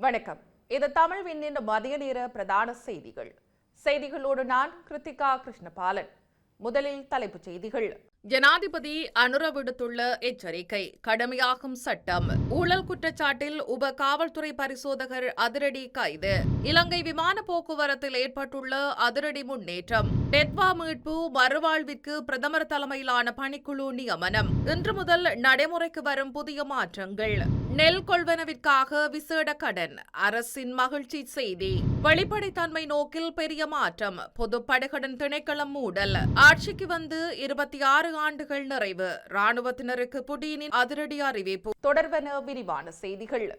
வணக்கம். இது தமிழ் விண்ணின் மதிய நேர பிரதான செய்திகள். செய்திகளோடு நான் கிருத்திகா கிருஷ்ணபாலன். முதலில் தலைப்புச் செய்திகள். ஜனாதிபதி அனுர விடுத்துள்ள எச்சரிக்கை கடுமையாகும் சட்டம். ஊழல் குற்றச்சாட்டில் உப காவல்துறை பரிசோதகர் அதிரடி கைது. இலங்கை விமான போக்குவரத்தில் ஏற்பட்டுள்ள அதிரடி முன்னேற்றம். டெட்வா மீட்பு மறுவாழ்விற்கு பிரதமர் தலைமையிலான பணிக்குழு நியமனம். இன்று முதல் நடைமுறைக்கு வரும் புதிய மாற்றங்கள். நெல் கொள்வனவிற்காக விசேட கடன். அரசின் மகிழ்ச்சி செய்தி. வெளிப்படைத்தன்மை நோக்கில் பெரிய மாற்றம். பொது படுகடன் திணைக்களம் மூடல். ஆட்சிக்கு வந்து இருபத்தி ஆறு ஆண்டுகள் நிறைவு. ராணுவத்தினருக்கு புடினின் அதிரடி அறிவிப்பு. தொடர்பென விரிவான செய்திகள்.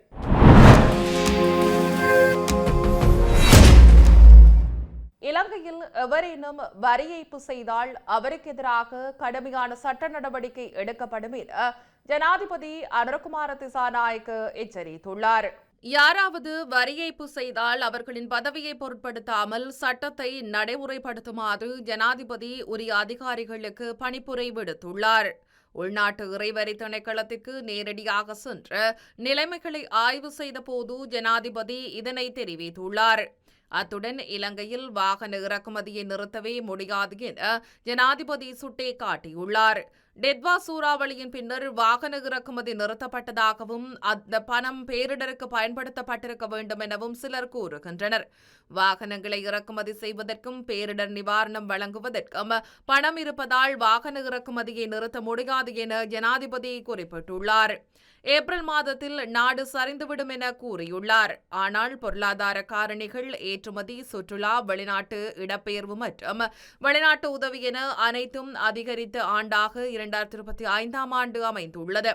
இலங்கையில் எவரேனும் வரி ஏய்ப்பு செய்தால் அவருக்கு எதிராக கடுமையான சட்ட நடவடிக்கை எடுக்கப்படும் என ஜனாதிபதி அனுரகுமார திசாநாயக்க எச்சரித்துள்ளார். யாராவது வரி ஏய்ப்பு செய்தால் அவர்களின் பதவியை பொருட்படுத்தாமல் சட்டத்தை நடைமுறைப்படுத்துமாறு ஜனாதிபதி உரிய அதிகாரிகளுக்கு பணிப்புரை விடுத்துள்ளார். உள்நாட்டு இறைவரி திணைக்களத்திற்கு நேரடியாக சென்று நிலைமைகளை ஆய்வு செய்தபோது ஜனாதிபதி இதனை தெரிவித்துள்ளார். அத்துடன் இலங்கையில் வாகன இறக்குமதியை நிறுத்தவே முடியாது என ஜனாதிபதி சுட்டே காட்டியுள்ளார் டெட்வா சூறாவளியின் பின்னர் வாகன இறக்குமதி நிறுத்தப்பட்டதாகவும் அந்த பணம் பேரிடருக்கு பயன்படுத்தப்பட்டிருக்க வேண்டும் எனவும் சிலர் கூறுகின்றனர். வாகனங்களை இறக்குமதி செய்வதற்கும் பேரிடர் நிவாரணம் வழங்குவதற்கும் பணம் இருப்பதால் வாகன இறக்குமதியை நிறுத்த முடியாது என ஜனாதிபதி குறிப்பிட்டுள்ளார். ஏப்ரல் மாதத்தில் நாடு சரிந்துவிடும் என கூறியுள்ளார். ஆனால் பொருளாதார காரணிகள் ஏற்றுமதி சுற்றுலா வெளிநாட்டு இடப்பெயர்வு மற்றும் வெளிநாட்டு உதவி என அனைத்தும் அதிகரித்த ஆண்டாக இரண்டாயிரத்தி இருபத்தி ஐந்தாம் ஆண்டு அமைந்துள்ளது.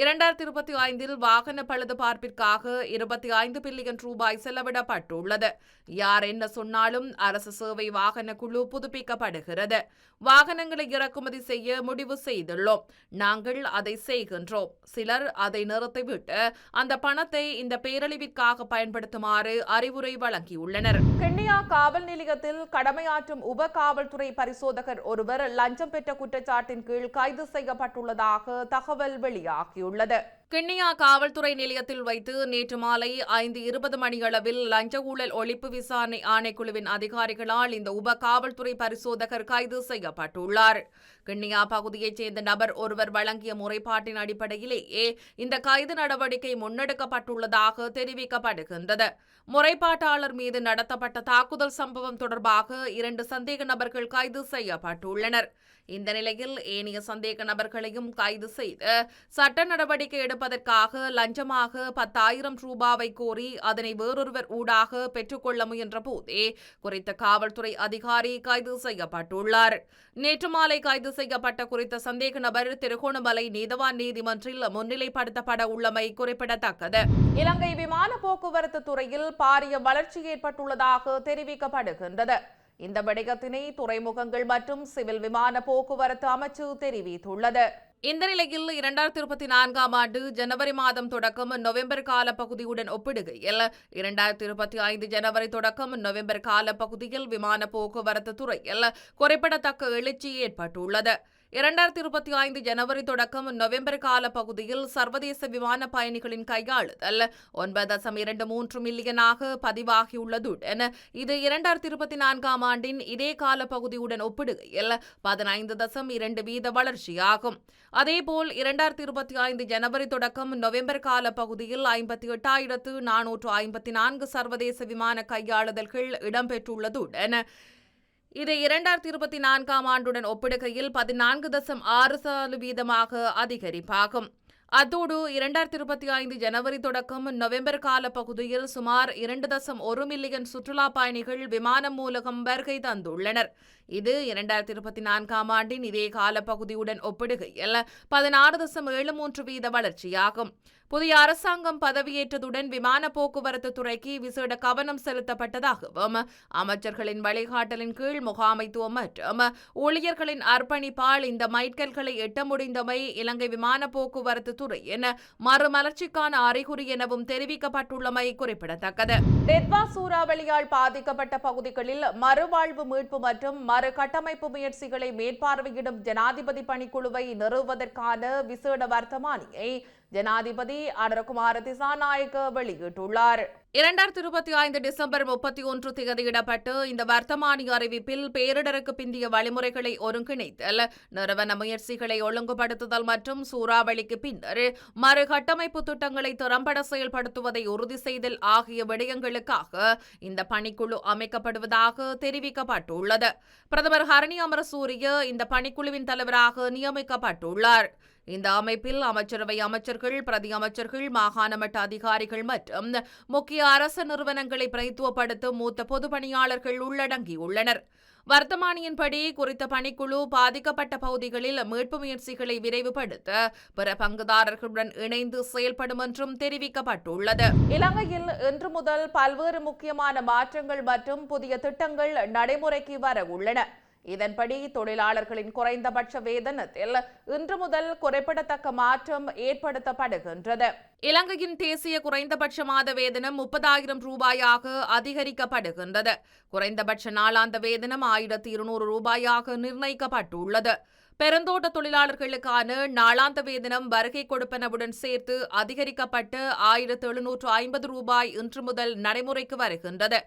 இரண்டாயிரத்தி இருபத்தி ஐந்தில் வாகன பழுது பார்ப்பிற்காக இருபத்தி ஐந்து பில்லியன் ரூபாய் செலவிடப்பட்டுள்ளது. யார் என்ன சொன்னாலும் அரசு சேவை வாகன குழு புதுப்பிக்கப்படுகிறது. வாகனங்களை இறக்குமதி செய்ய முடிவு செய்துள்ளோம். நாங்கள் அதை செய்கின்றோம். சிலர் அதை நிறுத்திவிட்டு அந்த பணத்தை இந்த பேரழிவிற்காக பயன்படுத்துமாறு அறிவுரை வழங்கியுள்ளனர். கென்னியா காவல் நிலையத்தில் கடமையாற்றும் உப காவல்துறை பரிசோதகர் ஒருவர் லஞ்சம் பெற்ற குற்றச்சாட்டின் கீழ் கைது செய்யப்பட்டுள்ளதாக தகவல் வெளியாகியுள்ளது கிண்ணியா காவல்துறை நிலையத்தில் வைத்து நேற்று மாலை ஐந்து இருபது மணியளவில் லஞ்ச ஊழல் ஒழிப்பு விசாரணை ஆணைக்குழுவின் அதிகாரிகளால் இந்த உப காவல்துறை பரிசோதகர் கைது செய்யப்பட்டுள்ளார். கிண்ணியா பகுதியைச் சேர்ந்த நபர் ஒருவர் வழங்கிய முறைப்பாட்டின் அடிப்படையிலேயே இந்த கைது நடவடிக்கை முன்னெடுக்கப்பட்டுள்ளதாக தெரிவிக்கப்படுகின்றது. முறைப்பாட்டாளர் மீது நடத்தப்பட்ட தாக்குதல் சம்பவம் தொடர்பாக இரண்டு சந்தேக நபர்கள் கைது செய்யப்பட்டுள்ளனர். இந்த நிலையில் ஏனைய சந்தேக நபர்களையும் கைது செய்து சட்ட நடவடிக்கை எடுப்பதற்காக லஞ்சமாக பத்தாயிரம் ரூபாவை கோரி அதனை வேறொருவர் ஊடாக பெற்றுக்கொள்ள முயன்ற போதே குறித்த காவல்துறை அதிகாரி கைது செய்யப்பட்டுள்ளார். நேற்று மாலை கைது செய்யப்பட்ட குறித்த சந்தேக நபர் திருகோணமலை நீதவான் நீதிமன்றில் முன்னிலைப்படுத்தப்பட உள்ளமை குறிப்பிடத்தக்கது. இலங்கை விமான போக்குவரத்து துறையில் பாரிய வளர்ச்சி ஏற்பட்டுள்ளதாக தெரிவிக்கப்படுகின்றது. இந்த விடயத்தினை துறைமுகங்கள் மற்றும் சிவில் விமான போக்குவரத்து அமைச்சு தெரிவித்துள்ளது. இந்த நிலையில் இரண்டாயிரத்தி இருபத்தி நான்காம் ஆண்டு ஜனவரி மாதம் தொடக்கம் நவம்பர் கால பகுதியுடன் ஒப்பிடுகையில் இரண்டாயிரத்தி இருபத்தி ஐந்து ஜனவரி தொடக்கம் நவம்பர் கால பகுதியில் விமான போக்குவரத்து துறையில் குறிப்பிடத்தக்க எழுச்சி ஏற்பட்டுள்ளது. இரண்டாயிரத்தி இருபத்தி ஐந்து ஜனவரி தொடக்கம் நவம்பர் கால பகுதியில் சர்வதேச விமான பயணிகளின் கையாளுதல். ஒன்பது தசம் இரண்டு மூன்று மில்லியனாக பதிவாகியுள்ளதுடன் இது இரண்டாயிரத்தி இருபத்தி நான்காம் ஆண்டின் இதே கால பகுதியுடன் ஒப்பிடுகையில் பதினைந்து தசம் இரண்டு வீத வளர்ச்சியாகும். அதேபோல் இரண்டாயிரத்தி இருபத்தி ஐந்து ஜனவரி தொடக்கம் நவம்பர் கால பகுதியில் ஐம்பத்தி எட்டாயிரத்து நானூற்று ஐம்பத்தி நான்கு சர்வதேச விமான கையாளுதல்கள் இடம்பெற்றுள்ளதுடன் இது இரண்டாயிரத்தி இருபத்தி நான்காம் ஆண்டுடன் ஒப்பிடுகையில் பதினான்கு தசம் ஆறு சதவீதமாக அதிகரிப்பாகும். அத்தோடு இரண்டாயிரத்தி இருபத்தி ஐந்து ஜனவரி தொடக்கம் நவம்பர் கால பகுதியில் சுமார் இரண்டு தசம் ஒரு மில்லியன் சுற்றுலா பயணிகள் விமானம் மூலகம் வருகை தந்துள்ளனர். இது இரண்டாயிரத்தி இருபத்தி நான்காம் ஆண்டின் இதே கால பகுதியுடன் ஒப்பிடுகையில் பதினாறு தசம் ஏழு மூன்று வீத வளர்ச்சியாகும். புதிய அரசாங்கம் பதவியேற்றதுடன் விமான போக்குவரத்து துறைக்கு விசேட கவனம் செலுத்தப்பட்டதாகவும் அமைச்சர்களின் வழிகாட்டலின் கீழ் முகாமைத்துவம் மற்றும் ஊழியர்களின் அர்ப்பணிப்பால் இந்த மைட்கல்களை எட்ட முடிந்தமை இலங்கை விமான போக்குவரத்து துறையின் மறுமலர்ச்சிக்கான அறிகுறி எனவும் தெரிவிக்கப்பட்டுள்ளமை குறிப்பிடத்தக்கது. டெட்வா சூறாவளியால் பாதிக்கப்பட்ட பகுதிகளில் மறுவாழ்வு மீட்பு மற்றும் மறுகட்டமைப்பு முயற்சிகளை மேற்பார்வையிடும் ஜனாதிபதி பணிக்குழுவை நிறுவுவதற்கான விசேட வர்த்தமானியை ஜனாதிபதி அனுரகுமார திசாநாயக்க வெளியிட்டுள்ளார். இரண்டாயிரத்தி இருபத்தி ஐந்து டிசம்பர் முப்பத்தி ஒன்று தேதியிடப்பட்டு இந்த வர்த்தமானி அறிவிப்பில் பேரிடருக்கு பிந்திய வழிமுறைகளை ஒருங்கிணைத்தல் நிறுவன முயற்சிகளை ஒழுங்குபடுத்துதல் மற்றும் சூறாவளிக்கு பின்னர் மறுகட்டமைப்பு திட்டங்களை திறம்பட செயல்படுத்துவதை உறுதி செய்தல் ஆகிய விடயங்களுக்காக இந்த பணிக்குழு அமைக்கப்படுவதாக தெரிவிக்கப்பட்டுள்ளது. பிரதமர் ஹரணி அமரசூரிய இந்த பணிக்குழுவின் தலைவராக நியமிக்கப்பட்டுள்ளார். இந்த அமைப்பில் அமைச்சரவை அமைச்சர்கள் பிரதி அமைச்சர்கள் மாகாண மட்ட அதிகாரிகள் மற்றும் முக்கிய அரசு நிறுவனங்களை பிரதித்துவப்படுத்தும் மூத்த பொதுப்பணியாளர்கள் உள்ளடங்கியுள்ளனர் வர்த்தமானியின்படி குறித்த பணிக்குழு பாதிக்கப்பட்ட பகுதிகளில் மீட்பு முயற்சிகளை விரைவுபடுத்த பிற பங்குதாரர்களுடன் இணைந்து செயல்படும் என்றும் தெரிவிக்கப்பட்டுள்ளது. இலங்கையில் இன்று முதல் பல்வேறு முக்கியமான மாற்றங்கள் மற்றும் புதிய திட்டங்கள் நடைமுறைக்கு வர உள்ளன. இதன்படி தொழிலாளர்களின் குறைந்தபட்ச வேதனத்தில் இன்று முதல் குறைப்படத்தக்க மாற்றம் ஏற்படுத்தப்படுகின்றது. இலங்கையின் தேசிய குறைந்தபட்ச மாத வேதனம் முப்பதாயிரம் ரூபாயாக அதிகரிக்கப்படுகின்றது. குறைந்தபட்ச நாளாந்த வேதனம் ஆயிரத்தி இருநூறு ரூபாயாக நிர்ணயிக்கப்பட்டுள்ளது. பெருந்தோட்ட தொழிலாளர்களுக்கான நாளாந்த வேதனம் வருகை கொடுப்பனவுடன் சேர்த்து அதிகரிக்கப்பட்டு ஆயிரத்து எழுநூற்று ஐம்பது ரூபாய் இன்று முதல் நடைமுறைக்கு வருகின்றது.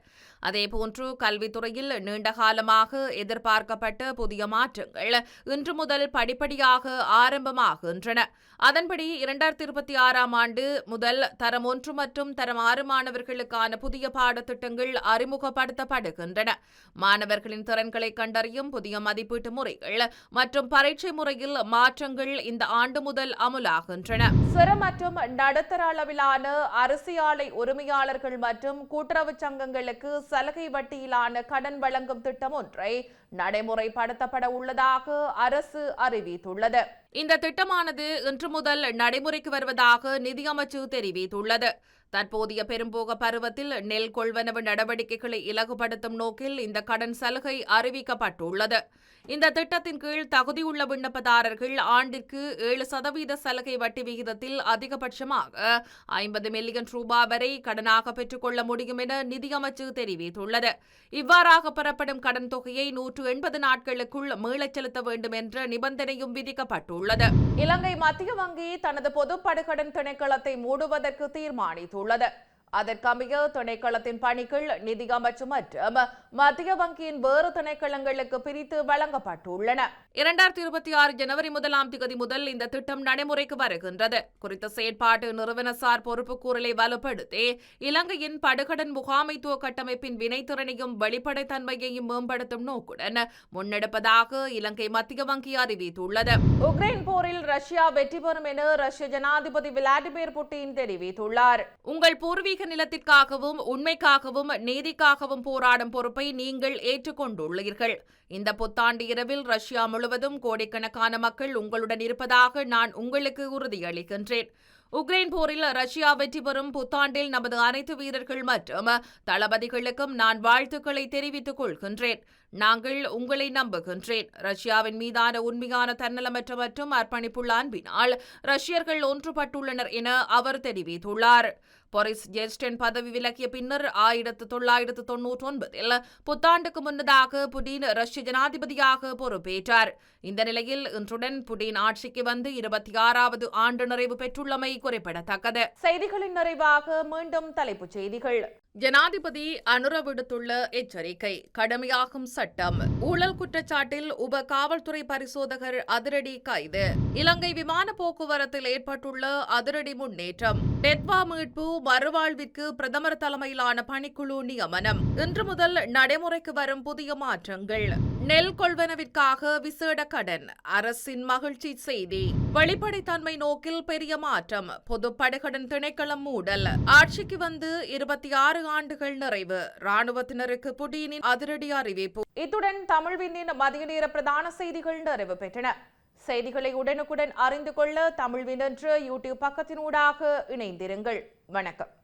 அதேபோன்று கல்வித்துறையில் நீண்டகாலமாக எதிர்பார்க்கப்பட்ட புதிய மாற்றங்கள் இன்று முதல் படிப்படியாக ஆரம்பமாகின்றன. அதன்படி இரண்டாயிரத்தி இருபத்தி ஆறாம் ஆண்டு முதல் தரம் ஒன்று மற்றும் தரம் ஆறு மாணவர்களுக்கான புதிய பாடத்திட்டங்கள் அறிமுகப்படுத்தப்படுகின்றன. மாணவர்களின் திறன்களை கண்டறியும் புதிய மதிப்பீட்டு முறைகள் மற்றும் பரீட்சை முறையில் மாற்றங்கள் இந்த ஆண்டு முதல் அமுலாகின்றன. சிறு மற்றும் நடுத்தர அளவிலான அரிசி ஆலை உரிமையாளர்கள் மற்றும் கூட்டுறவு சங்கங்களுக்கு சலுகை வட்டியிலான கடன் வழங்கும் திட்டம் ஒன்றை நடைமுறைப்படுத்தப்பட உள்ளதாக அரசு அறிவித்துள்ளது. இந்த திட்டமானது இன்று முதல் நடைமுறைக்கு வருவதாக நிதியமைச்சு தெரிவித்துள்ளது. தற்போதைய பெரும்போக பருவத்தில் நெல் கொள்வனவு நடவடிக்கைகளை இலகுபடுத்தும் நோக்கில் இந்த கடன் சலுகை அறிவிக்கப்பட்டுள்ளது. இந்த திட்டத்தின் கீழ் தகுதியுள்ள விண்ணப்பதாரர்கள் ஆண்டிற்கு ஏழு சதவீத சலுகை வட்டி விகிதத்தில் அதிகபட்சமாக ஐம்பது மில்லியன் ரூபாய் வரை கடனாக பெற்றுக்கொள்ள முடியும் என நிதியமைச்சு தெரிவித்துள்ளது. இவ்வாறாக பெறப்படும் கடன் தொகையை நூற்று எண்பது நாட்களுக்குள் மீளச் செலுத்த வேண்டும் என்ற நிபந்தனையும் விதிக்கப்பட்டுள்ளது. இலங்கை மத்திய வங்கி தனது பொதுப்படுகடன் திணைக்களத்தை மூடுவதற்கு தீர்மானித்துள்ளது. உள்ளது. அதற்கமைய திணைக்களத்தின் பணிகள் நிதி அமைச்சு மற்றும் மத்திய வங்கியின் வேறு திணைக்களங்களுக்கு பிரித்து வழங்கப்பட்டுள்ளன. இரண்டாயிரத்தி இருபத்தி ஆறு ஜனவரி முதலாம் தேதி முதல் இந்த திட்டம் நடைமுறைக்கு வருகின்றது. குறித்த செயற்பாட்டு நிறுவனசார் பொறுப்புக்கூறலை வலுப்படுத்தி இலங்கையின் படுகடன் முகாமைத்துவ கட்டமைப்பின் வினைத்திறனையும் வெளிப்படைத்தன்மையையும் மேம்படுத்தும் நோக்குடன் முன்னெடுப்பதாக இலங்கை மத்திய வங்கி அறிவித்துள்ளது. உக்ரைன் போரில் ரஷ்யா வெற்றி பெறும் என ரஷ்ய ஜனாதிபதி விளாடிமிர் புட்டின் தெரிவித்துள்ளார். உங்கள் பூர்வீக நிலத்திற்காகவும் உண்மைக்காகவும் நீதிக்காகவும் போராடும் பொறுப்பை நீங்கள் ஏற்றுக்கொண்டுள்ளீர்கள். இந்த புத்தாண்டு இரவில் ரஷ்யா முழுவதும் கோடிக்கணக்கான மக்கள் உங்களுடன் இருப்பதாக நான் உங்களுக்கு உறுதியளிக்கின்றேன். உக்ரைன் போரில் ரஷ்யா வெற்றி பெறும் புத்தாண்டில் நமது அனைத்து வீரர்கள் மற்றும் தளபதிகளுக்கும் நான் வாழ்த்துக்களை தெரிவித்துக் கொள்கின்றேன். நாங்கள் உங்களை நம்புகின்றேன். ரஷ்யாவின் மீதான உண்மையான தன்னலமற்ற மற்றும் அர்ப்பணிப்புள்ள அன்பினால் ரஷ்யர்கள் ஒன்றுபட்டுள்ளனர் என அவர் தெரிவித்துள்ளார். பொரிஸ் ஜெஸ்டன் பதவி விலகிய பின்னர் ஆயிரத்து தொள்ளாயிரத்து தொன்னூற்றி ஒன்பதில் புத்தாண்டுக்கு முன்னதாக புடின் ரஷ்ய ஜனாதிபதியாக பொறுப்பேற்றார். இந்த நிலையில் இன்றுடன் புடின் ஆட்சிக்கு வந்து இருபத்தி ஆறாவது ஆண்டு நிறைவு பெற்றுள்ளமை குறிப்பிடத்தக்கது. செய்திகளின் நிறைவாக மீண்டும் தலைப்புச் செய்திகள். ஜனாதிபதி அனுர விடுத்துள்ள எச்சரிக்கை கடுமையாகும் சட்டம். ஊழல் குற்றச்சாட்டில் உப காவல்துறை பரிசோதகர் அதிரடி கைது. இலங்கை விமான போக்குவரத்தில் ஏற்பட்டுள்ள அதிரடி முன்னேற்றம். டெட்வா மீட்பு மறுவாழ்விற்கு பிரதமர் தலைமையிலான பணிக்குழு நியமனம். இன்று முதல் நடைமுறைக்கு வரும் புதிய மாற்றங்கள். நெல் கொள்வனவிற்காக விசேட கடன். அரசின் மகிழ்ச்சி செய்தி. வெளிப்படைத்தன்மை நோக்கில் பெரிய மாற்றம். பொது படைகடன் திணைக்களம் மூடல். ஆட்சிக்கு வந்து இருபத்தி ஆறு ஆண்டுகள் நிறைவு. ராணுவத்தினருக்கு புடினின் அதிரடி அறிவிப்பு. இத்துடன் தமிழ்வினின் மதிய நேர பிரதான செய்திகள் நிறைவு பெற்றன. செய்திகளை உடனுக்குடன் அறிந்து கொள்ள தமிழ்வின் என்ற யூடியூப் பக்கத்தினூடாக இணைந்திருங்கள். வணக்கம்.